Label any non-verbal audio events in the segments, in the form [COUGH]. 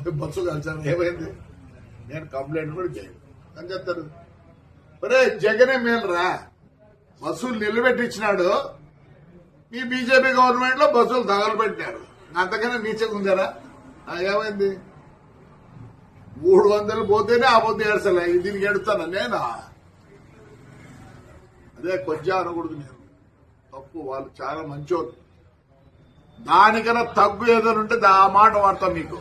అబ్బాయి [LAUGHS] బస్సు కలిసాను. ఏమైంది? నేను కంప్లైంట్ కూడా చేయను అని చెప్తాడు ఒరే జగనే మేలురా. బస్సులు నిలబెట్టించినాడు. ఈ బీజేపీ గవర్నమెంట్లో బస్సులు తగలబెట్టారు అంతకన్నా నీచగా ఉందరా? ఏమైంది? మూడు వందలు పోతేనే ఆ పొద్దు ఏడ్చలే. దీనికి ఎడుతాను నేనా అదే కొంచెం అనకూడదు నేను. తప్పు. వాళ్ళు చాలా మంచోళ్ళు. దానికన్నా తగ్గు ఏదైనా ఉంటే దా- ఆ మాట వాడతాం మీకు.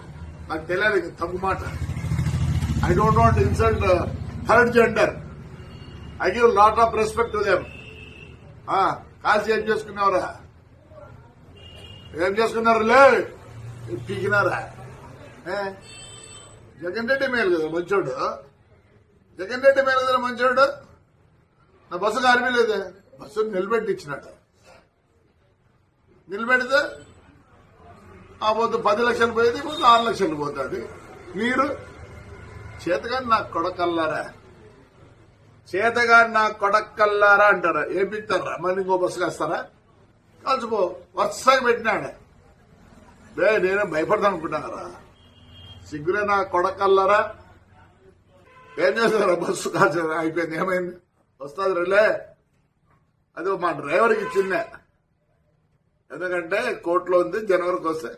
నాకు తెలియదు ఇంక మాట. I don't want insult third gender I give lot of respect to them కాల్సి ఏం చేసుకున్నావురా? ఏం చేసుకున్నారు లే పీకినారా? ఏ? జగన్ రెడ్డి మేలు కదా మంచోడు. జగన్ రెడ్డి మేలు కదా మంచోడు? నా బస్సు కారిపోలేదే బస్సు నిలబెట్టి ఇచ్చినట్టు నిలబెడితే ఆ పొద్దు పది లక్షలు పోయేది ఇప్పుడు ఆరు లక్షలు పోతుంది. మీరు చేతగాని నా కొడకల్లారా? చేతగాని నా కొడకల్లారా? అంటారా. ఏపిస్తారా మళ్ళీ ఇంకో బస్సు కాస్తారా కలిసిపో వరుసగా పెట్టినాడు బే నేనే భయపడతాను అనుకుంటున్నారా? సిగ్గురే నా కొడకల్లారా? ఏం చేస్తారా బస్సు కాల్చారా అయిపోయింది. ఏమైంది? వస్తుంది రిలే. అది మా డ్రైవర్కి ఇచ్చిందే. ఎందుకంటే కోర్టులో ఉంది జనవరికి వస్తాయి.